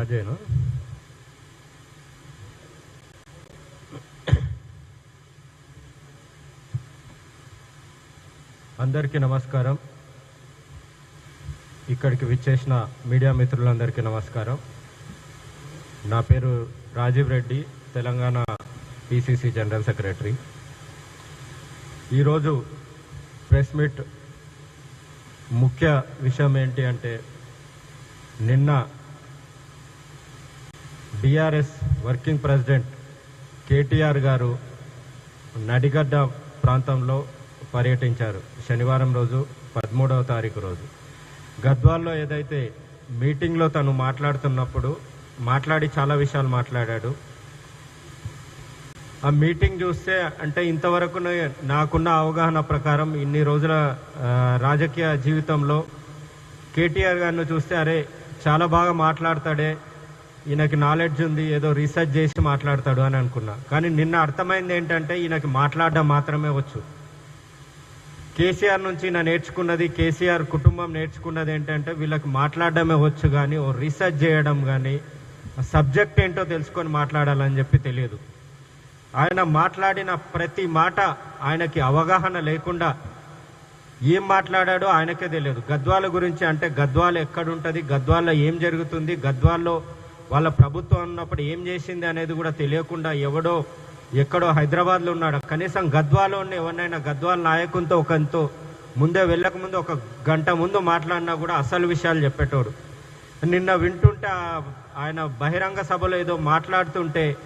Start చేయను అందరికీ నమస్కారం. ఇక్కడికి విచ్చేసిన మీడియా మిత్రులందరికీ నమస్కారం. నా పేరు Rajiv Reddy Telangana PCC general secretary. ఈరోజు ప్రెస్ మీట్ ముఖ్య విషయం ఏంటి అంటే నిన్న బీఆర్ఎస్ వర్కింగ్ ప్రెసిడెంట్ కేటీఆర్ గారు నడిగడ్డ ప్రాంతంలో పర్యటించారు. శనివారం రోజు పదమూడవ తారీఖు రోజు. గద్వాల్లో ఏదైతే మీటింగ్లో తను మాట్లాడుతున్నప్పుడు మాట్లాడి చాలా విషయాలు మాట్లాడాడు. ఆ మీటింగ్ చూస్తే అంటే ఇంతవరకు నాకున్న అవగాహన ప్రకారం ఇన్ని రోజుల రాజకీయ జీవితంలో కేటీఆర్ గారిని చూస్తే అరే చాలా బాగా మాట్లాడతాడే ఈయనకి నాలెడ్జ్ ఉంది ఏదో రీసెర్చ్ చేసి మాట్లాడతాడు అని అనుకున్నా. కానీ నిన్న అర్థమైంది ఏంటంటే ఈయనకి మాట్లాడడం మాత్రమే వచ్చు. కేసీఆర్ నుంచి నా నేర్చుకున్నది కేసీఆర్ కుటుంబం నేర్చుకున్నది ఏంటంటే వీళ్ళకి మాట్లాడడమే వచ్చు కానీ ఓ రీసెర్చ్ చేయడం కానీ ఆ సబ్జెక్ట్ ఏంటో తెలుసుకొని మాట్లాడాలని చెప్పి తెలియదు. ఆయన మాట్లాడిన ప్రతి మాట ఆయనకి అవగాహన లేకుండా ఏం మాట్లాడాడో ఆయనకే తెలియదు. గద్వాల గురించి అంటే గద్వాల ఎక్కడుంటుంది గద్వాల్లో ఏం జరుగుతుంది గద్వాల్లో వాళ్ళ ప్రభుత్వం ఉన్నప్పుడు ఏం చేసింది అనేది కూడా తెలియకుండా ఎవడో ఎక్కడో హైదరాబాద్లో ఉన్నాడు. కనీసం గద్వాలో ఉన్న ఎవరినైనా గద్వాల నాయకునితో ఒకంతో ముందే వెళ్ళకముందు ఒక గంట ముందు మాట్లాడినా కూడా అసలు విషయాలు చెప్పేటోడు. నిన్న వింటుంటే ఆయన బహిరంగ సభలో ఏదో మాట్లాడుతుంటే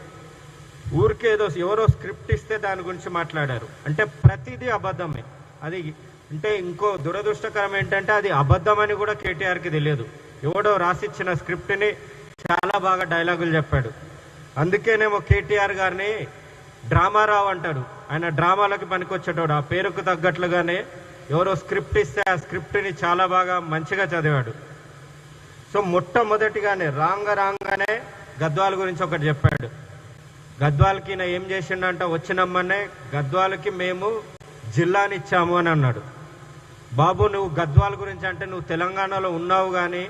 ఊరికేదో ఎవరో స్క్రిప్ట్ ఇస్తే దాని గురించి మాట్లాడారు. అంటే ప్రతిదీ అబద్ధమే. అది అంటే ఇంకో దురదృష్టకరం ఏంటంటే అది అబద్ధమని కూడా కేటీఆర్కి తెలియదు. ఎవడో రాసిచ్చిన స్క్రిప్ట్ని చాలా బాగా డైలాగులు చెప్పాడు. అందుకేనేమో కేటీఆర్ గారిని డ్రామారావు అంటాడు. ఆయన డ్రామాలకి పనికొచ్చేటోడు. ఆ పేరుకు తగ్గట్లుగానే ఎవరో స్క్రిప్ట్ ఇస్తే ఆ స్క్రిప్ట్ని చాలా బాగా మంచిగా చదివాడు. సో మొట్టమొదటిగానే రాంగ రాంగానే గద్వాల గురించి ఒకటి చెప్పాడు. గద్వాలకి ఈయన ఏం చేసిండంట వచ్చినమ్మనే గద్వాలకి మేము జిల్లాని ఇచ్చాము అని అన్నాడు. బాబు నువ్వు గద్వాల గురించి అంటే నువ్వు తెలంగాణలో ఉన్నావు కానీ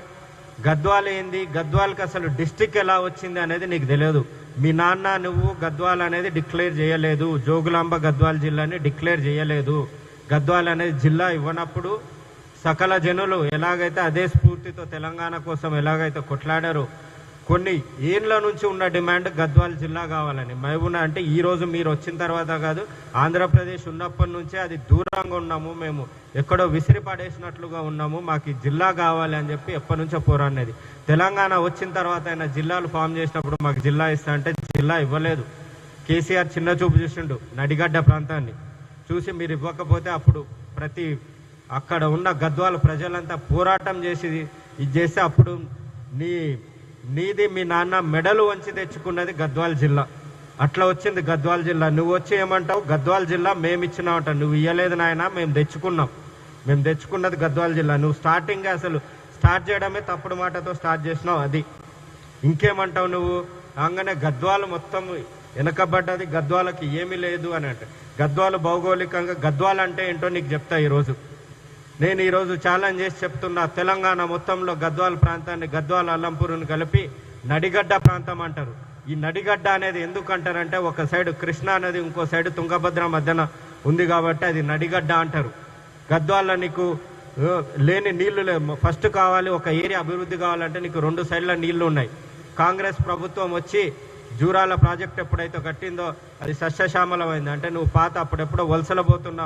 గద్వాల్ ఏంది? గద్వాల్కి అసలు డిస్టిక్ ఎలా వచ్చింది అనేది నీకు తెలియదు. మీ నాన్న నువ్వు గద్వాల్ అనేది డిక్లేర్ చేయలేదు. జోగులాంబ గద్వాల్ జిల్లాని డిక్లేర్ చేయలేదు. గద్వాల్ అనేది జిల్లా ఇవ్వనప్పుడు సకల జనులు ఎలాగైతే అదే స్ఫూర్తితో తెలంగాణ కోసం ఎలాగైతే కొట్లాడారో కొన్ని ఏళ్ళ నుంచి ఉన్న డిమాండ్ గద్వాల జిల్లా కావాలని. మహబూనా అంటే ఈ రోజు మీరు వచ్చిన తర్వాత కాదు ఆంధ్రప్రదేశ్ ఉన్నప్పటి నుంచే అది దూరంగా ఉన్నాము మేము ఎక్కడో విసిరి పడేసినట్లుగా ఉన్నాము మాకు ఈ జిల్లా కావాలి అని చెప్పి ఎప్పటి నుంచో పోరాడినది. తెలంగాణ వచ్చిన తర్వాత ఆయన జిల్లాలు ఫామ్ చేసినప్పుడు మాకు జిల్లా ఇస్తా అంటే జిల్లా ఇవ్వలేదు. కేసీఆర్ చిన్న చూపు చూసిండు నడిగడ్డ ప్రాంతాన్ని. చూసి మీరు ఇవ్వకపోతే అప్పుడు ప్రతి అక్కడ ఉన్న గద్వాల ప్రజలంతా పోరాటం చేసి ఇది చేస్తే అప్పుడు నీ నీది మీ నాన్న మెడలు వంచి తెచ్చుకున్నది గద్వాల జిల్లా. అట్లా వచ్చింది గద్వాల జిల్లా. నువ్వు వచ్చి ఏమంటావు? గద్వాల జిల్లా మేము ఇచ్చినామంట నువ్వు ఇయ్యలేదు నాయన మేము తెచ్చుకున్నాం. మేము తెచ్చుకున్నది గద్వాల జిల్లా. నువ్వు స్టార్టింగ్ అసలు స్టార్ట్ చేయడమే తప్పుడు మాటతో స్టార్ట్ చేసినావు అది. ఇంకేమంటావు నువ్వు? అంగనే గద్వాలు మొత్తం వెనకబడ్డది. గద్వాలకి ఏమీ లేదు అని అంటే గద్వాలు భౌగోళికంగా గద్వాలు అంటే ఏంటో నీకు చెప్తా ఈరోజు. నేను ఈరోజు ఛాలెంజ్ చేసి చెప్తున్నా తెలంగాణ మొత్తంలో గద్వాల ప్రాంతాన్ని గద్వాల అల్లంపూరుని కలిపి నడిగడ్డ ప్రాంతం అంటారు. ఈ నడిగడ్డ అనేది ఎందుకు అంటారంటే ఒక సైడ్ కృష్ణా నది ఇంకో సైడ్ తుంగభద్ర మధ్యన ఉంది కాబట్టి అది నడిగడ్డ అంటారు. గద్వాల నీకు లేని నీళ్ళు లే ఫస్ట్ కావాలి ఒక ఏరియా అభివృద్ధి కావాలంటే నీకు రెండు సైడ్ల నీళ్ళు ఉన్నాయి. కాంగ్రెస్ ప్రభుత్వం వచ్చి జూరాల ప్రాజెక్ట్ ఎప్పుడైతే కట్టిందో అది సస్యశ్యామలమైంది. అంటే నువ్వు పాత అప్పుడెప్పుడో వలసలబోతున్న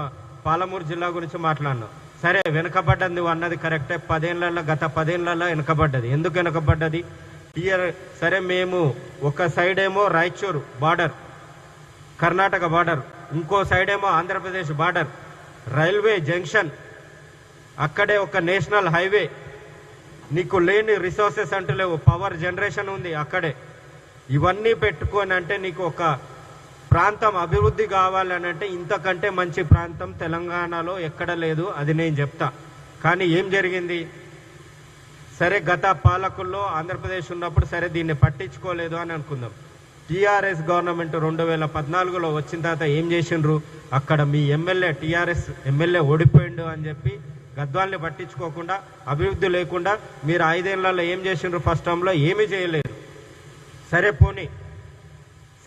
పాలమూరు జిల్లా గురించి మాట్లాడినావు. సరే వెనుకబడ్డది నువ్వు అన్నది కరెక్టే. పదేళ్ళలో గత పదేళ్ళలో వెనుకబడ్డది. ఎందుకు వెనుకబడ్డది? ఇయర్ సరే మేము ఒక సైడ్ ఏమో రాయచూరు బార్డర్ కర్ణాటక బార్డర్ ఇంకో సైడ్ ఏమో ఆంధ్రప్రదేశ్ బార్డర్ రైల్వే జంక్షన్ అక్కడే ఒక నేషనల్ హైవే. నీకు లేని రిసోర్సెస్ అంటూ లేవు. పవర్ జనరేషన్ ఉంది అక్కడే. ఇవన్నీ పెట్టుకొని అంటే నీకు ఒక ప్రాంతం అభివృద్ధి కావాలని అంటే ఇంతకంటే మంచి ప్రాంతం తెలంగాణలో ఎక్కడ లేదు అది నేను చెప్తా. కానీ ఏం జరిగింది? సరే గత పాలకుల్లో ఆంధ్రప్రదేశ్ ఉన్నప్పుడు సరే దీన్ని పట్టించుకోలేదు అని అనుకుందాం. టీఆర్ఎస్ గవర్నమెంట్ రెండు వేల పద్నాలుగులో వచ్చిన తర్వాత ఏం చేసిండ్రు? అక్కడ మీ ఎమ్మెల్యే టీఆర్ఎస్ ఎమ్మెల్యే ఓడిపోయిండు అని చెప్పి గద్వాల్ని పట్టించుకోకుండా అభివృద్ధి లేకుండా మీరు ఐదేళ్ళలో ఏం చేసిండ్రు? ఫస్ట్ టైంలో ఏమీ చేయలేదు. సరే పోనీ.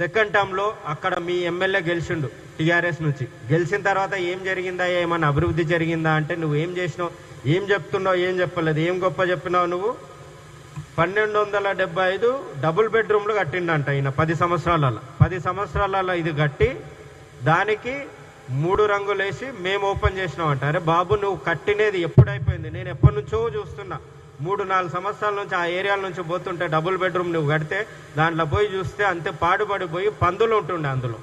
సెకండ్ టర్మ్లో అక్కడ మీ ఎమ్మెల్యే గెలిచిండు టీఆర్ఎస్ నుంచి. గెలిచిన తర్వాత ఏం జరిగిందా ఏమన్నా అభివృద్ధి జరిగిందా అంటే నువ్వు ఏం చేసినావు ఏం చెప్తున్నావు ఏం చెప్పలేదు. ఏం గొప్ప చెప్పినావు నువ్వు? పన్నెండు వందల డెబ్బై ఐదు డబుల్ బెడ్రూమ్లు కట్టిండంట ఈయన పది సంవత్సరాలలో పది సంవత్సరాలలో ఇది కట్టి దానికి మూడు రంగులు వేసి మేము ఓపెన్ చేసినామంట. అరే బాబు నువ్వు కట్టినది ఎప్పుడైపోయింది? నేను ఎప్పటి నుంచో చూస్తున్నా. మూడు నాలుగు సంవత్సరాల నుంచి ఆ ఏరియాల నుంచి పోతుంటే డబుల్ బెడ్రూమ్ నువ్వు కడితే దాంట్లో పోయి చూస్తే అంతే పాడుపడిపోయి పందులు ఉంటుండే అందులో.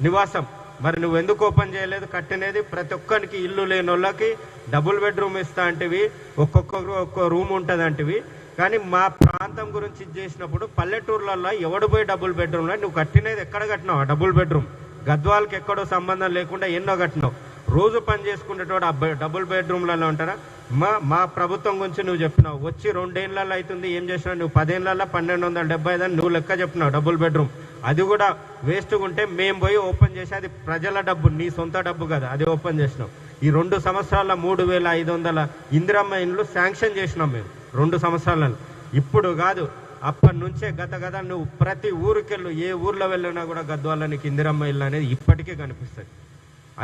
నివాసం. మరి నువ్వు ఎందుకు ఓపెన్ చేయలేదు? కట్టినది ప్రతి ఒక్కరికి ఇల్లు లేని వాళ్ళకి డబుల్ బెడ్రూమ్ ఇస్తా అంటివి ఒక్కొక్క ఒక్కో రూమ్ ఉంటుంది అంటివి కానీ మా ప్రాంతం గురించి ఇది చేసినప్పుడు పల్లెటూర్లలో ఎవడు పోయి డబుల్ బెడ్రూమ్లో నువ్వు కట్టినది ఎక్కడ కట్టినావు? Double bedroom. గద్వాలకి ఎక్కడో సంబంధం లేకుండా ఎన్నో కట్టినావు. రోజు పని చేసుకునేటోడు ఆ డబుల్ బెడ్రూమ్లలో ఉంటారా? మా మా ప్రభుత్వం గురించి నువ్వు చెప్పినావు. వచ్చి రెండేళ్ళల్లో అవుతుంది ఏం చేసినావు నువ్వు? పదేళ్ళల్లో పన్నెండు వందల డెబ్బై ఐదు అని నువ్వు లెక్క చెప్పినావు డబుల్ బెడ్రూమ్. అది కూడా వేస్ట్గా ఉంటే మేము పోయి ఓపెన్ చేసి అది ప్రజల డబ్బు నీ సొంత డబ్బు కదా అది ఓపెన్ చేసినావు ఈ రెండు సంవత్సరాల మూడు వేల ఐదు వందల ఇందిరమ్మ ఇండ్లు శాంక్షన్ చేసినాం మేము రెండు సంవత్సరాలలో. ఇప్పుడు కాదు అప్పటి నుంచే గత గత నువ్వు ప్రతి ఊరికెళ్ళు ఏ ఊర్లో వెళ్ళినా కూడా గద్వాళ్ళ నీకు ఇందిరమ్మ ఇల్లు అనేది ఇప్పటికీ కనిపిస్తుంది.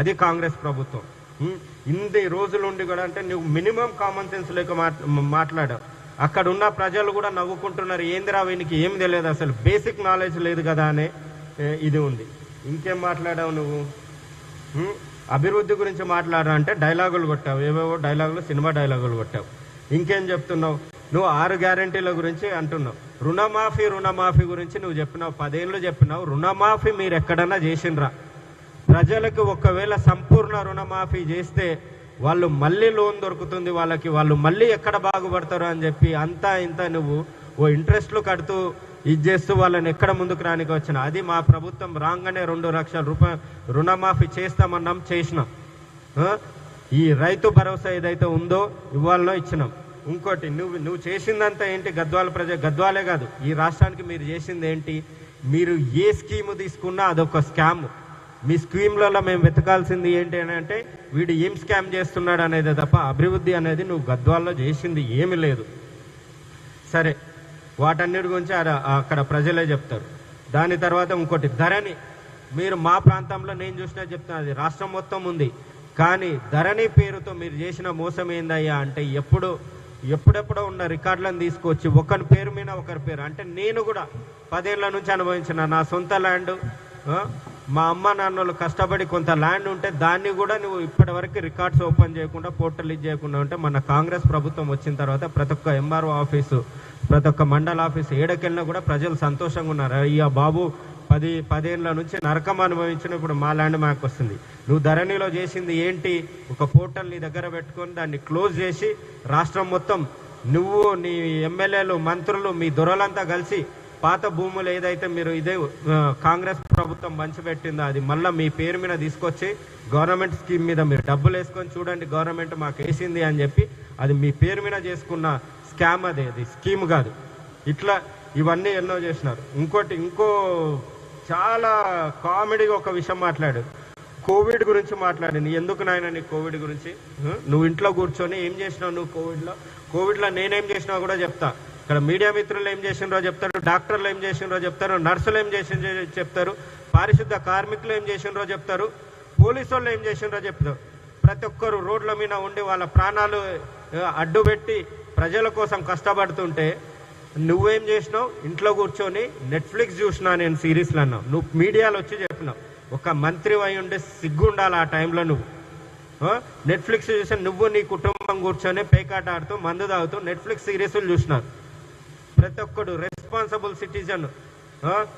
అది కాంగ్రెస్ ప్రభుత్వం. ఇన్ని రోజులుండి కూడా అంటే నువ్వు మినిమం కామన్ సెన్స్ లేక మాట్లాడావు అక్కడ ఉన్న ప్రజలు కూడా నవ్వుకుంటున్నారు. ఏందిరా వీనికి ఏం తెలియదు అసలు. బేసిక్ నాలెడ్జ్ లేదు కదా అనే ఇది ఉంది. ఇంకేం మాట్లాడావు నువ్వు? అభివృద్ధి గురించి మాట్లాడా అంటే డైలాగులు కొట్టావు. ఏవేవో డైలాగులు సినిమా డైలాగులు కొట్టావు. ఇంకేం చెప్తున్నావు? నువ్వు ఆరు గ్యారంటీల గురించి అంటున్నావు. రుణమాఫీ రుణమాఫీ గురించి నువ్వు చెప్పినావు. పదేళ్ళు చెప్పినావు. రుణమాఫీ మీరు ఎక్కడన్నా చేసినరా. ప్రజలకు ఒకవేళ సంపూర్ణ రుణమాఫీ చేస్తే వాళ్ళు మళ్ళీ లోన్ దొరుకుతుంది వాళ్ళకి వాళ్ళు మళ్ళీ ఎక్కడ బాగుపడతారు అని చెప్పి అంతా ఇంత నువ్వు ఓ ఇంట్రెస్ట్లు కడుతూ ఇది చేస్తూ వాళ్ళని ఎక్కడ ముందుకు రానికి వచ్చిన అది మా ప్రభుత్వం రాగానే రెండు లక్షల రూపాయ రుణమాఫీ చేస్తామన్నాం చేసినాం. ఈ రైతు భరోసా ఏదైతే ఉందో ఇవాళనో ఇచ్చినాం. ఇంకోటి నువ్వు నువ్వు చేసిందంతా ఏంటి? గద్వాల ప్రజ గద్వాలే కాదు. ఈ రాష్ట్రానికి మీరు చేసింది ఏంటి? మీరు ఏ స్కీము తీసుకున్నా అదొక స్కామ్. మీ స్కీమ్లలో మేము వెతకాల్సింది ఏంటి అని అంటే వీడు ఏం స్కామ్ చేస్తున్నాడు అనేది తప్ప అభివృద్ధి అనేది నువ్వు గద్వాల్లో చేసింది ఏమీ లేదు. సరే వాటన్నిటి గురించి అక్కడ ప్రజలే చెప్తారు. దాని తర్వాత ఇంకోటి ధరణి. మీరు మా ప్రాంతంలో నేను చూసినా చెప్తున్నా అది రాష్ట్రం మొత్తం ఉంది. కానీ ధరణి పేరుతో మీరు చేసిన మోసం ఏందయ్యా అంటే ఎప్పుడు ఎప్పుడెప్పుడో ఉన్న రికార్డులను తీసుకొచ్చి ఒకరి పేరు మీద ఒకరి పేరు అంటే నేను కూడా పదేళ్ళ నుంచి అనుభవించిన నా సొంత ల్యాండ్ మా అమ్మ నాన్నలు కష్టపడి కొంత ల్యాండ్ ఉంటే దాన్ని కూడా నువ్వు ఇప్పటి వరకు రికార్డ్స్ ఓపెన్ చేయకుండా పోర్టల్ ఇది చేయకుండా ఉంటే మన కాంగ్రెస్ ప్రభుత్వం వచ్చిన తర్వాత ప్రతి ఒక్క ఎంఆర్ఓ ఆఫీసు ప్రతి ఒక్క మండల ఆఫీసు ఏడకెళ్ళినా కూడా ప్రజలు సంతోషంగా ఉన్నారు. అయ్యా బాబు పది పదేళ్ళ నుంచి నరకం అనుభవించిన ఇప్పుడు మా ల్యాండ్ మాకు వస్తుంది. నువ్వు ధరణిలో చేసింది ఏంటి? ఒక పోర్టల్ నీ దగ్గర పెట్టుకొని దాన్ని క్లోజ్ చేసి రాష్ట్రం మొత్తం నువ్వు నీ ఎమ్మెల్యేలు మంత్రులు మీ దొరలంతా కలిసి పాత భూములు ఏదైతే మీరు ఇదే కాంగ్రెస్ ప్రభుత్వం పంచిపెట్టిందో అది మళ్ళీ మీ పేరు మీద తీసుకొచ్చి గవర్నమెంట్ స్కీమ్ మీద మీరు డబ్బులు వేసుకొని చూడండి గవర్నమెంట్ మాకు వేసింది అని చెప్పి అది మీ పేరు మీద చేసుకున్న స్కామ్ అదే అది స్కీమ్ కాదు. ఇట్లా ఇవన్నీ ఎన్నో చేసినారు. ఇంకోటి ఇంకో చాలా కామెడీగా ఒక విషయం మాట్లాడు. కోవిడ్ గురించి మాట్లాడింది ఎందుకు నాయన నీ కోవిడ్ గురించి? నువ్వు ఇంట్లో కూర్చొని ఏం చేసినావు నువ్వు కోవిడ్లో? కోవిడ్లో నేనేం చేసినా కూడా చెప్తా. ఇక్కడ మీడియా మిత్రులు ఏం చేసినరో చెప్తారు డాక్టర్లు ఏం చేసినరో చెప్తారు నర్సులు ఏం చేసిన చెప్తారు పారిశుద్ధ కార్మికులు ఏం చేసినరో చెప్తారు పోలీసు వాళ్ళు ఏం చేసినరో చెప్తారు. ప్రతి ఒక్కరు రోడ్ల మీద ఉండి వాళ్ళ ప్రాణాలు అడ్డుపెట్టి ప్రజల కోసం కష్టపడుతుంటే నువ్వేం చేసినావు? ఇంట్లో కూర్చొని నెట్ఫ్లిక్స్ చూసినా నేను సిరీస్లు అన్నావు. నువ్వు మీడియాలో వచ్చి చెప్పినావు. ఒక మంత్రి అయి ఉండే సిగ్గు ఉండాలి ఆ టైంలో నువ్వు. నెట్ఫ్లిక్స్ చూసి నువ్వు నీ కుటుంబం కూర్చొని పేకాట ఆడుతూ మందు తాగుతూ నెట్ఫ్లిక్స్ సిరీస్లు చూసినావు. ప్రతి ఒక్కడు రెస్పాన్సిబుల్ సిటిజన్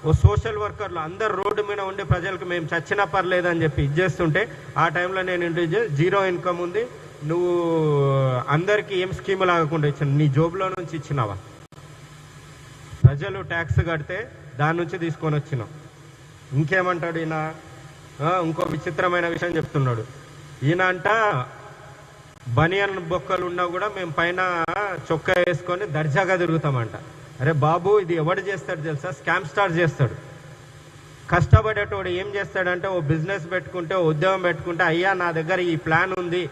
ఓ సోషల్ వర్కర్లు అందరు రోడ్డు మీద ఉండే ప్రజలకు మేము చచ్చినా పర్లేదని చెప్పి ఇది చేస్తుంటే ఆ టైంలో నేను ఇంటి జీరో ఇన్కమ్ ఉంది. నువ్వు అందరికీ ఏం స్కీమ్ లాగకుండా ఇచ్చాను నీ జోబులో నుంచి ఇచ్చినావా? ప్రజలు ట్యాక్స్ కడితే దాని నుంచి తీసుకొని వచ్చినావు ఇంకేమంటాడు ఈయన? ఇంకో విచిత్రమైన విషయం చెప్తున్నాడు. ఈయన అంట బనియన్ బొక్కలు ఉన్నా కూడా మేము పైన చొక్కా వేసుకొని దర్జాగా తిరుగుతామంట. అరే బాబు ఇది ఎవడు చేస్తాడు తెలుసా? స్కామ్ స్టార్ చేస్తాడు. కష్టపడేటోడు ఏం చేస్తాడంటే ఓ బిజినెస్ పెట్టుకుంటే ఓ ఉద్యోగం పెట్టుకుంటే అయ్యా నా దగ్గర ఈ ప్లాన్ ఉంది.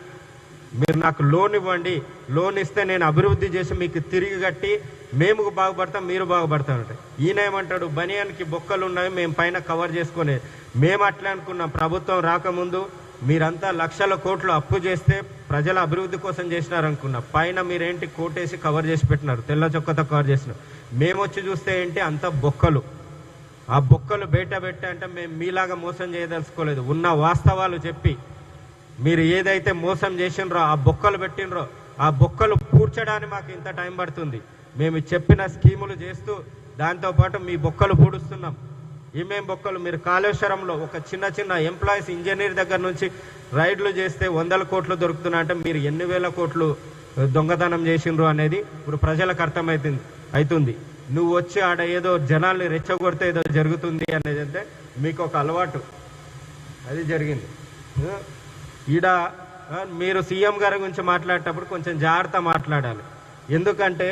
మీరు నాకు లోన్ ఇవ్వండి. లోన్ ఇస్తే నేను అభివృద్ధి చేసి మీకు తిరిగి కట్టి మేము బాగుపడతాం మీరు బాగుపడతామంట ఈయన ఏమంటాడు బనియానికి బొక్కలు ఉన్నాయి మేము పైన కవర్ చేసుకునే మేము అట్లా అనుకున్నాం. ప్రభుత్వం రాకముందు మీరంతా లక్షల కోట్లు అప్పు చేస్తే ప్రజల అభివృద్ధి కోసం చేసినారనుకున్నా. పైన మీరేంటి కోటేసి కవర్ చేసి పెట్టినారు? తెల్ల చొక్కతో కవర్ చేసినారు. మేము వచ్చి చూస్తే ఏంటి అంత బొక్కలు. ఆ బొక్కలు బయట పెట్టే అంటే మేము మీలాగా మోసం చేయదలుచుకోలేదు. ఉన్న వాస్తవాలు చెప్పి మీరు ఏదైతే మోసం చేసినరో ఆ బొక్కలు పెట్టినరో ఆ బొక్కలు పూడ్చడానికి మాకు ఇంత టైం పడుతుంది. మేము చెప్పిన స్కీములు చేస్తూ దాంతోపాటు మీ బొక్కలు పూడుస్తున్నాం. ఏమేం బొక్కలు. మీరు కాళేశ్వరంలో ఒక చిన్న చిన్న ఎంప్లాయీస్ ఇంజనీర్ దగ్గర నుంచి రైడ్లు చేస్తే వందల కోట్లు దొరుకుతున్నా అంటే మీరు ఎన్ని వేల కోట్లు దొంగతనం చేసిండ్రు అనేది ఇప్పుడు ప్రజలకు అర్థమవుతుంది అవుతుంది నువ్వు వచ్చి ఆడ ఏదో జనాల్ని రెచ్చగొడితే ఏదో జరుగుతుంది అనేది అంటే మీకు ఒక అలవాటు. అది జరిగింది. ఈడ మీరు సీఎం గారి గురించి మాట్లాడేటప్పుడు కొంచెం జాగ్రత్త మాట్లాడాలి. ఎందుకంటే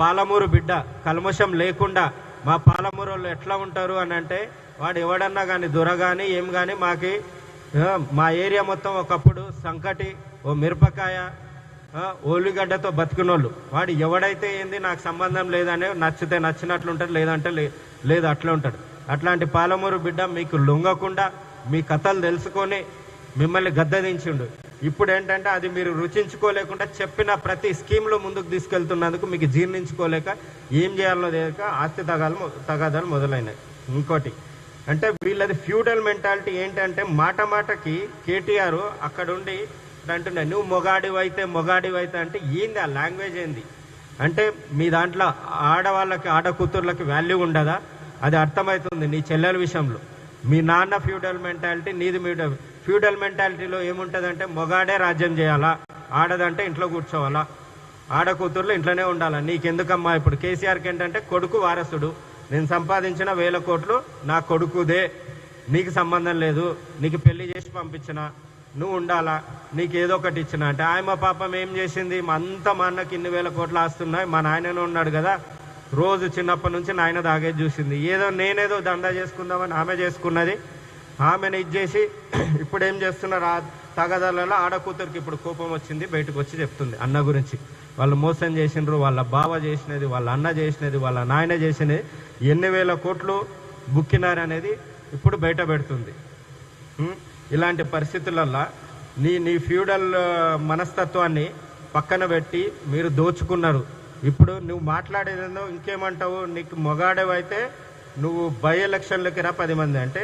పాలమూరు బిడ్డ కల్మషం లేకుండా మా పాలమూరు వాళ్ళు ఎట్లా ఉంటారు అని అంటే వాడు ఎవడన్నా కానీ దొర కానీ ఏం కానీ మాకి మా ఏరియా మొత్తం ఒకప్పుడు సంకటి ఓ మిరపకాయ ఓలిగడ్డతో బతికినోళ్ళు. వాడు ఎవడైతే ఏంది నాకు సంబంధం లేదనే నచ్చితే నచ్చినట్లు ఉంటాడు లేదంటే లే- లేదు అట్లా ఉంటాడు. అట్లాంటి పాలమూరు బిడ్డ మీకు లొంగకుండా మీ కథలు తెలుసుకొని మిమ్మల్ని గద్దదించిండు ఇప్పుడు ఏంటంటే అది మీరు రుచించుకోలేకుండా చెప్పిన ప్రతి స్కీమ్లో ముందుకు తీసుకెళ్తున్నందుకు మీకు జీర్ణించుకోలేక ఏం చేయాలో తెలియక ఆస్తి తగాలు తగాదాలు మొదలైనాయి. ఇంకోటి అంటే వీళ్ళది ఫ్యూడల్ మెంటాలిటీ ఏంటంటే మాట మాటకి కేటీఆర్ అక్కడుండి అంటున్నా నువ్వు మొగాడివైతే మొగాడివైతే అంటే ఏంది ఆ లాంగ్వేజ్ ఏంది? అంటే మీ దాంట్లో ఆడవాళ్ళకి ఆడ కూతుర్లకి వాల్యూ ఉండదా? అది అర్థమవుతుంది నీ చెల్లెల విషయంలో. మీ నాన్న ఫ్యూడల్ మెంటాలిటీ నీది మీద ఫ్యూడల్ మెంటాలిటీలో ఏముంటుందంటే మొగాడే రాజ్యం చేయాలా? ఆడదంటే ఇంట్లో కూర్చోవాలా? ఆడ కూతుర్లు ఇంట్లోనే ఉండాలా? నీకెందుకమ్మా ఇప్పుడు? కేసీఆర్కి ఏంటంటే కొడుకు వారసుడు. నేను సంపాదించిన వేల కోట్లు నా కొడుకుదే. నీకు సంబంధం లేదు. నీకు పెళ్ళి చేసి పంపించిన. నువ్వు ఉండాలా? నీకు ఏదో ఒకటి ఇచ్చిన. అంటే ఆయమ పాపం ఏం చేసింది? అంతా మా అన్నకి ఇన్ని వేల కోట్లు ఆస్తున్నాయి. మా నాయననే ఉన్నాడు కదా. రోజు చిన్నప్పటి నుంచి నాయన దాగే చూసింది. ఏదో నేనేదో దందా చేసుకుందామని ఆమె చేసుకున్నది. ఆమెను ఇచ్చేసి ఇప్పుడు ఏం చేస్తున్నారు? ఆ తగదలలో ఆడకూతురికి ఇప్పుడు కోపం వచ్చింది బయటకు వచ్చి చెప్తుంది అన్న గురించి. వాళ్ళు మోసం చేసినారు వాళ్ళ బావ చేసినది వాళ్ళ అన్న చేసినది వాళ్ళ నాయన చేసినది ఎన్ని వేల కోట్లు బుక్కినారనేది ఇప్పుడు బయట పెడుతుంది. ఇలాంటి పరిస్థితులల్లో నీ నీ ఫ్యూడల్ మనస్తత్వాన్ని పక్కన పెట్టి మీరు దోచుకున్నారు. ఇప్పుడు నువ్వు మాట్లాడేదేందో ఇంకేమంటావు? నీకు మొగాడేవైతే నువ్వు బై ఎలక్షన్లకి రా పది మంది అంటే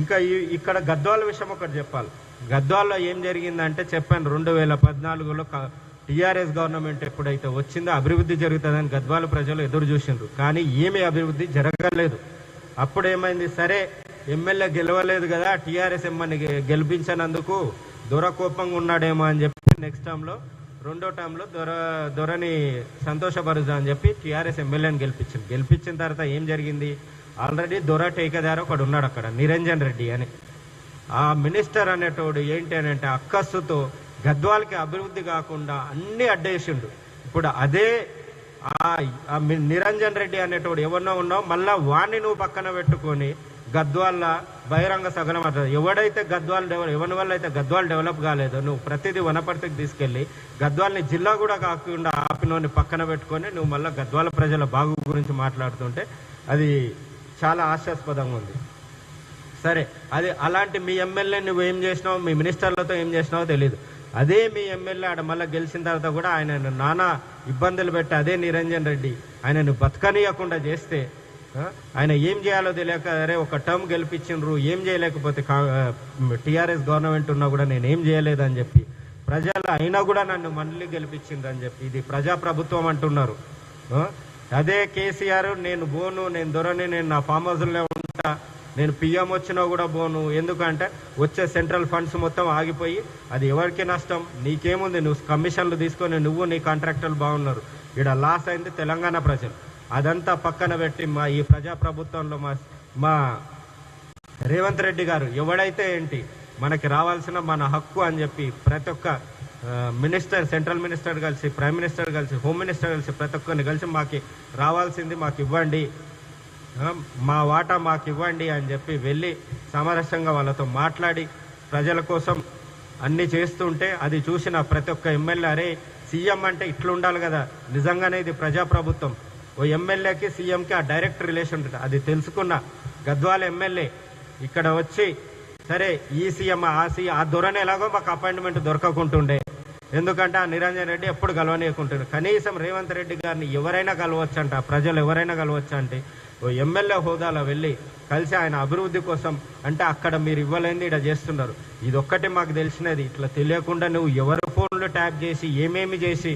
ఇంకా ఇక్కడ గద్వాల విషయం ఒకటి చెప్పాలి. గద్వాల్లో ఏం జరిగిందంటే చెప్పాను రెండు వేల పద్నాలుగులో టీఆర్ఎస్ గవర్నమెంట్ ఎప్పుడైతే వచ్చిందో అభివృద్ధి జరుగుతుందని గద్వాల ప్రజలు ఎదురు చూసిండ్రు. కానీ ఏమీ అభివృద్ధి జరగలేదు. అప్పుడు ఏమైంది సరే ఎమ్మెల్యే గెలవలేదు కదా టీఆర్ఎస్ ఎమ్మని గెలిపించినందుకు దొర కోపంగా ఉన్నాడేమో అని చెప్పి నెక్స్ట్ టైంలో రెండో టైంలో దొర దొరని సంతోషపరుజా అని చెప్పి టీఆర్ఎస్ ఎమ్మెల్యేని గెలిపించింది. గెలిపించిన తర్వాత ఏం జరిగింది? ఆల్రెడీ దొర టేకదారు ఒకడు ఉన్నాడు అక్కడ నిరంజన్ రెడ్డి అని. ఆ మినిస్టర్ అనేటోడు ఏంటి అని అంటే అక్కస్సుతో గద్వాలకి అభివృద్ధి కాకుండా అన్ని అడ్డేసిండు. ఇప్పుడు అదే ఆ మి- నిరంజన్ రెడ్డి అనేటోడు ఎవరినో ఉన్నావు మళ్ళా వాణ్ణి నువ్వు పక్కన పెట్టుకొని గద్వాల బహిరంగ సగనం అవుతుంది ఎవడైతే గద్వాల్ డెవలప్ ఎవరి వల్ల అయితే గద్వాల్ డెవలప్ కాలేదో నువ్వు ప్రతిదీ వనపర్తికి తీసుకెళ్ళి గద్వాల్ని జిల్లా కూడా కాకుండా ఆపినోని పక్కన పెట్టుకొని నువ్వు మళ్ళీ గద్వాల ప్రజల బాగు గురించి మాట్లాడుతుంటే అది చాలా హాస్యాస్పదంగా ఉంది. సరే అది అలాంటి మీ ఎమ్మెల్యే నువ్వు ఏం చేసినావు మీ మినిస్టర్లతో ఏం చేసినావో తెలియదు అదే మీ ఎమ్మెల్యే ఆడ మళ్ళీ గెలిచిన తర్వాత కూడా ఆయన నానా ఇబ్బందులు పెట్టి అదే నిరంజన్ రెడ్డి ఆయనను బతకనీయకుండా చేస్తే ఆయన ఏం చేయాలో తెలియక అరే ఒక టర్మ్ గెలిపించిండ్రు ఏం చేయలేకపోతే టీఆర్ఎస్ గవర్నమెంట్ ఉన్నా కూడా నేను ఏం చేయలేదని చెప్పి ప్రజలు అయినా కూడా నన్ను మళ్ళీ గెలిపించిండ్రు అని చెప్పి ఇది ప్రజాప్రభుత్వం అంటున్నారు. అదే కేసీఆర్ నేను బోను నేను దొరని నేను నా ఫామ్ హౌస్లో ఉంటా. నేను పిఎం వచ్చినా కూడా పోను ఎందుకంటే వచ్చే సెంట్రల్ ఫండ్స్ మొత్తం ఆగిపోయి అది ఎవరికి నష్టం? నీకేముంది? నువ్వు కమిషన్లు తీసుకొని నువ్వు నీ కాంట్రాక్టర్లు బాగున్నారు. ఇక్కడ లాస్ అయింది తెలంగాణ ప్రజలు. అదంతా పక్కన పెట్టి మా ఈ ప్రజాప్రభుత్వంలో మా మా రేవంత్ రెడ్డి గారు ఎవడైతే ఏంటి? మనకి రావాల్సిన మన హక్కు అని చెప్పి ప్రతి ఒక్క మినిస్టర్ సెంట్రల్ మినిస్టర్ కలిసి ప్రైమ్ మినిస్టర్ కలిసి హోమ్ మినిస్టర్ కలిసి ప్రతి ఒక్కరిని కలిసి మాకు రావాల్సింది మాకు ఇవ్వండి. మా వాటా మాకు ఇవ్వండి అని చెప్పి వెళ్ళి సామరస్యంగా వాళ్ళతో మాట్లాడి ప్రజల కోసం అన్ని చేస్తుంటే అది చూసిన ప్రతి ఒక్క ఎమ్మెల్యే అరే సీఎం అంటే ఇట్లా ఉండాలి కదా. నిజంగానే ఇది ప్రజాప్రభుత్వం. ఓ ఎమ్మెల్యేకి సీఎంకి ఆ డైరెక్ట్ రిలేషన్ ఉంటుంది. అది తెలుసుకున్న గద్వాల ఎమ్మెల్యే ఇక్కడ వచ్చి సరే ఈ సీఎం ఆ సీఎం ఆ ధోరణి ఎలాగో మాకు అపాయింట్మెంట్ దొరకకుంటుండే. ఎందుకంటే ఆ నిరంజన్ రెడ్డి ఎప్పుడు కలవనీయకుంటుండే కనీసం రేవంత్ రెడ్డి గారిని ఎవరైనా కలవచ్చంట ప్రజలు ఎవరైనా కలవచ్చంటే ఓ ఎమ్మెల్యే హోదాలో వెళ్ళి కలిసి ఆయన అభివృద్ధి కోసం అంటే అక్కడ మీరు ఇవ్వలేని ఇక్కడ చేస్తున్నారు. ఇది ఒక్కటే మాకు తెలిసినది. ఇట్లా తెలియకుండా నువ్వు ఎవరి ఫోన్లో ట్యాప్ చేసి ఏమేమి చేసి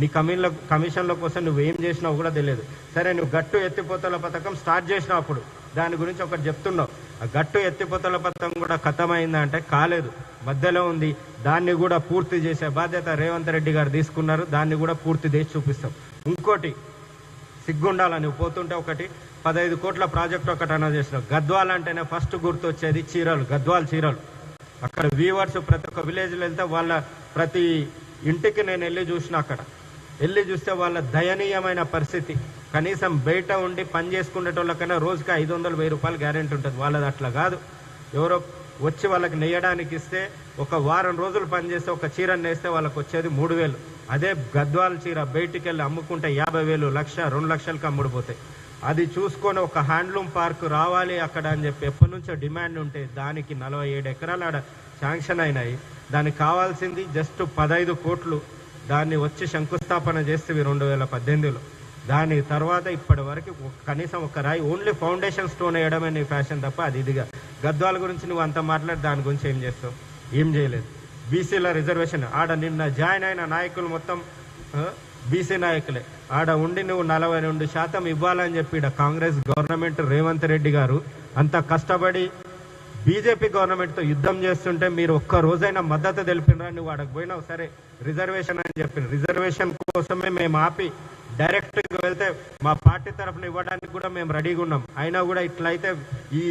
నీ కమిషన్ల కమిషన్ల కోసం నువ్వు ఏం చేసినావు కూడా తెలియదు. సరే నువ్వు గట్టు ఎత్తిపోతల పథకం స్టార్ట్ చేసినావు అప్పుడు. దాని గురించి ఒకటి చెప్తున్నావు. ఆ గట్టు ఎత్తిపోతల పథకం కూడా ఖతమైందా అంటే కాలేదు. మధ్యలో ఉంది. దాన్ని కూడా పూర్తి చేసే బాధ్యత రేవంత్ రెడ్డి గారు తీసుకున్నారు. దాన్ని కూడా పూర్తి చేసి చూపిస్తాం. ఇంకోటి సిగ్గుండాలని పోతుంటే ఒకటి పదహైదు కోట్ల ప్రాజెక్ట్ ఒకటి అనౌన్స్ చేసినాం. గద్వాల్ అంటేనే ఫస్ట్ గుర్తు వచ్చేది చీరలు గద్వాల్ చీరలు. అక్కడ వీవర్స్ ప్రతి ఒక్క విలేజ్లో వెళ్తే వాళ్ళ ప్రతి ఇంటికి నేను వెళ్ళి చూసిన అక్కడ. వెళ్ళి చూస్తే వాళ్ళ దయనీయమైన పరిస్థితి. కనీసం బయట ఉండి పని చేసుకునేటోళ్ళకైనా రోజుకి ఐదు వందలు వెయ్యి రూపాయలు గ్యారెంటీ ఉంటుంది. వాళ్ళది అట్లా కాదు. ఎవరో వచ్చి వాళ్ళకి నెయ్యడానికి ఇస్తే ఒక వారం రోజులు పనిచేస్తే ఒక చీర నేస్తే వాళ్ళకి వచ్చేది మూడు వేలు. అదే గద్వాల చీర బయటికి వెళ్ళి అమ్ముకుంటే యాభై వేలు లక్ష రెండు లక్షలకు అమ్ముడుపోతాయి. అది చూసుకొని ఒక హ్యాండ్లూమ్ పార్క్ రావాలి అక్కడ అని చెప్పి ఎప్పటి నుంచో డిమాండ్ ఉంటే దానికి నలభై ఏడు ఎకరాలు ఆడ శాంక్షన్ అయినాయి. దానికి కావాల్సింది జస్ట్ పదహైదు కోట్లు. దాన్ని వచ్చి శంకుస్థాపన చేస్తే రెండు వేల పద్దెనిమిదిలో. దాని తర్వాత ఇప్పటి వరకు కనీసం ఒక రాయి ఓన్లీ ఫౌండేషన్ స్టోన్ వేయడమే నీ ఫ్యాషన్ తప్ప అది ఇదిగా. గద్వాల గురించి నువ్వు అంత మాట్లాడి దాని గురించి ఏం చేస్తావు? ఏం చేయలేదు. బీసీల రిజర్వేషన్ ఆడ నిన్న జాయిన్ అయిన నాయకులు మొత్తం బీసీ నాయకులే. ఆడ ఉండి నువ్వు నలభై రెండు శాతం ఇవ్వాలని చెప్పి కాంగ్రెస్ గవర్నమెంట్ రేవంత్ రెడ్డి గారు అంత కష్టపడి బీజేపీ గవర్నమెంట్తో యుద్ధం చేస్తుంటే మీరు ఒక్క రోజైనా మద్దతు తెలిపినరా? నువ్వు అక్కడికి పోయినావు? సరే రిజర్వేషన్ అని చెప్పి రిజర్వేషన్ కోసమే మేము ఆపి డైరెక్ట్గా వెళ్తే మా పార్టీ తరఫున ఇవ్వడానికి కూడా మేము రెడీగా ఉన్నాం. అయినా కూడా ఇట్లయితే ఈ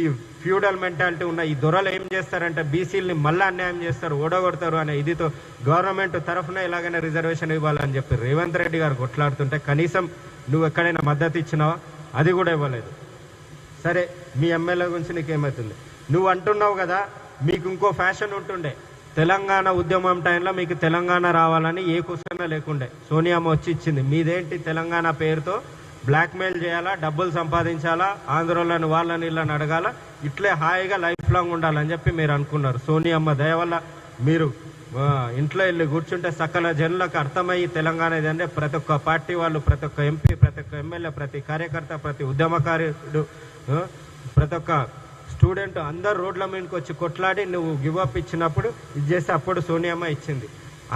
ఫ్యూడల్ మెంటాలిటీ ఉన్న ఈ దొరలు ఏం చేస్తారంటే బీసీలని మళ్ళీ అన్యాయం చేస్తారు ఓడగొడతారు అనే ఇదితో గవర్నమెంట్ తరఫున ఎలాగైనా రిజర్వేషన్ ఇవ్వాలని చెప్పి రేవంత్ రెడ్డి గారు కొట్లాడుతుంటే కనీసం నువ్వు ఎక్కడైనా మద్దతు ఇచ్చినావా? అది కూడా ఇవ్వలేదు. సరే మీ ఎమ్మెల్యే గురించి నీకేమవుతుంది నువ్వు అంటున్నావు కదా మీకు ఇంకో ఫ్యాషన్ ఉంటుండే. తెలంగాణ ఉద్యమం టైంలో మీకు తెలంగాణ రావాలని ఏ క్వశ్చన్ లేకుండే. సోనియామ్మ వచ్చి ఇచ్చింది. మీదేంటి తెలంగాణ పేరుతో బ్లాక్మెయిల్ చేయాలా డబ్బులు సంపాదించాలా ఆంధ్రోళ్ళని వాళ్ళని వీళ్ళని అడగాల? ఇట్లే హాయిగా లైఫ్ లాంగ్ ఉండాలని చెప్పి మీరు అనుకున్నారు. సోనియమ్మ దయ వల్ల మీరు ఇంట్లో వెళ్ళి కూర్చుంటే సకల జనులకు అర్థమయ్యి తెలంగాణ ఇదంటే ప్రతి ఒక్క పార్టీ వాళ్ళు ప్రతి ఒక్క ఎంపీ ప్రతి ఒక్క ఎమ్మెల్యే ప్రతి కార్యకర్త ప్రతి ఉద్యమకారుడు ప్రతి ఒక్క స్టూడెంట్ అందరు రోడ్ల మీదకి వచ్చి కొట్లాడి నువ్వు గివ్ అప్ ఇచ్చినప్పుడు ఇది చేస్తే అప్పుడు సోనియామ్మ ఇచ్చింది.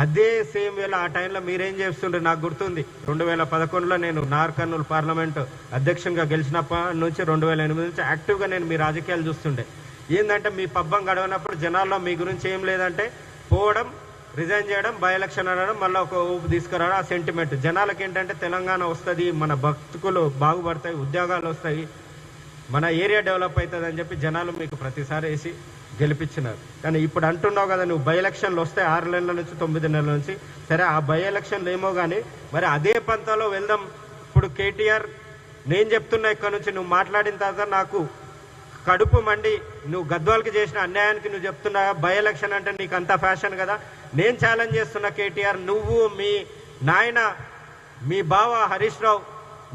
అదే సేమ్ వేళ ఆ టైంలో మీరేం చేస్తుండ్రు? నాకు గుర్తుంది. రెండు వేల పదకొండులో నేను నార్కర్నూలు పార్లమెంట్ అధ్యక్షంగా గెలిచినప్పటి నుంచి రెండు వేల ఎనిమిది నుంచి యాక్టివ్గా నేను మీ రాజకీయాలు చూస్తుండే. ఏంటంటే మీ పబ్బం గడవనప్పుడు జనాల్లో మీ గురించి ఏం లేదంటే పోవడం రిజైన్ చేయడం బై ఎలక్షన్ అనడం మళ్ళీ ఒక ఊపు తీసుకురావడం ఆ సెంటిమెంట్. జనాలకి ఏంటంటే తెలంగాణ వస్తుంది మన భక్తులు బాగుపడతాయి ఉద్యోగాలు వస్తాయి మన ఏరియా డెవలప్ అవుతుంది అని చెప్పి జనాలు మీకు ప్రతిసారి వేసి గెలిపించినారు. కానీ ఇప్పుడు అంటున్నావు కదా నువ్వు బై ఎలక్షన్లు వస్తే ఆరు నెలల నుంచి తొమ్మిది నెలల నుంచి. సరే ఆ బై ఎలక్షన్లు ఏమో కానీ మరి అదే పంతాలో వెళ్దాం. ఇప్పుడు కేటీఆర్ నేను చెప్తున్నా ఇక్కడ నుంచి నువ్వు మాట్లాడిన తర్వాత నాకు కడుపు మండి నువ్వు గద్వాలకి చేసిన అన్యాయానికి నువ్వు చెప్తున్నా బై ఎలక్షన్ అంటే నీకు అంత ఫ్యాషన్ కదా. నేను ఛాలెంజ్ చేస్తున్నా కేటీఆర్ నువ్వు మీ నాయన మీ బావ హరీష్ రావు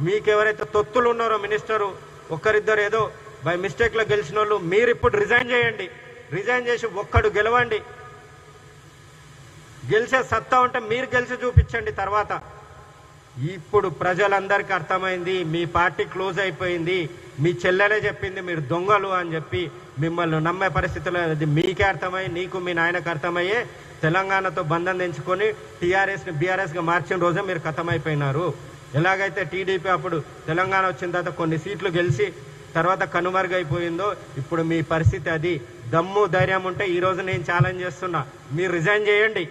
మీకు ఎవరైతే తొత్తులు ఉన్నారో మినిస్టరు ఒక్కరిద్దరు ఏదో బై మిస్టేక్లో గెలిచిన వాళ్ళు మీరు ఇప్పుడు రిజైన్ చేయండి. రిజైన్ చేసి ఒక్కడు గెలవండి. గెలిచే సత్తా ఉంటే మీరు గెలిచి చూపించండి తర్వాత. ఇప్పుడు ప్రజలందరికీ అర్థమైంది మీ పార్టీ క్లోజ్ అయిపోయింది మీ చెల్లెలే చెప్పింది మీరు దొంగలు అని చెప్పి మిమ్మల్ని నమ్మే పరిస్థితిలో అది మీకే అర్థమై నీకు మీ నాయనకు అర్థమయ్యే తెలంగాణతో బంధం తెంచుకొని టీఆర్ఎస్ని బీఆర్ఎస్గా మార్చిన రోజే మీరు కథమైపోయినారు. ఎలాగైతే టీడీపీ అప్పుడు తెలంగాణ వచ్చిన తర్వాత కొన్ని సీట్లు గెలిచి తర్వాత కనుమరుగైపోయిందో ఇప్పుడు మీ పరిస్థితి అది. దమ్ము ధైర్యం ఉంటే ఈ రోజు నేను ఛాలెంజ్ చేస్తున్నా. మీరు రిజైన్ చేయండి.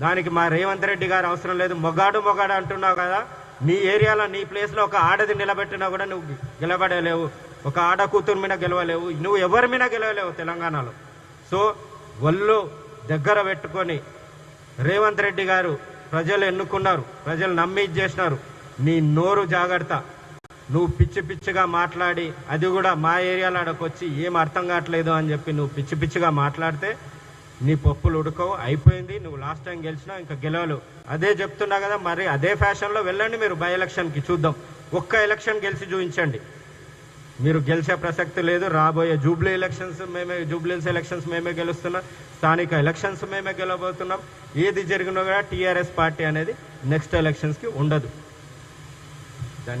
దానికి మా రేవంత్ రెడ్డి గారు అవసరం లేదు. మొగాడు మొగాడు అంటున్నావు కదా. నీ ఏరియాలో నీ ప్లేస్లో ఒక ఆడది నిలబెట్టినా కూడా నువ్వు గెలబడలేవు ఒక ఆడ కూతురు మీద గెలవలేవు. నువ్వు ఎవరి మీద గెలవలేవు తెలంగాణలో. సో ఒళ్ళు దగ్గర పెట్టుకొని రేవంత్ రెడ్డి గారు ప్రజలు ఎన్నుకున్నారు ప్రజలు నమ్మి ఇచ్చేసినారు. నీ నోరు జాగ్రత్త. నువ్వు పిచ్చి పిచ్చిగా మాట్లాడి అది కూడా మా ఏరియాలో వచ్చి ఏం అర్థం కావట్లేదు అని చెప్పి నువ్వు పిచ్చి పిచ్చిగా మాట్లాడితే నీ పప్పులు ఉడకవు అయిపోయింది. నువ్వు లాస్ట్ టైం గెలిచినా ఇంకా గెలవలు అదే చెప్తున్నా కదా మరి అదే ఫ్యాషన్లో వెళ్ళండి మీరు బై ఎలక్షన్కి చూద్దాం. ఒక్క ఎలక్షన్ గెలిచి చూపించండి. మీరు గెలిచే ప్రసక్తి లేదు. రాబోయే జూబ్లీ ఎలక్షన్స్ మేమే జూబ్లీస్ ఎలక్షన్స్ మేమే గెలుస్తున్నాం. స్థానిక ఎలక్షన్స్ మేమే గెలవబోతున్నాం. ఏది జరిగినా కూడా టీఆర్ఎస్ పార్టీ అనేది నెక్స్ట్ ఎలక్షన్స్కి ఉండదు.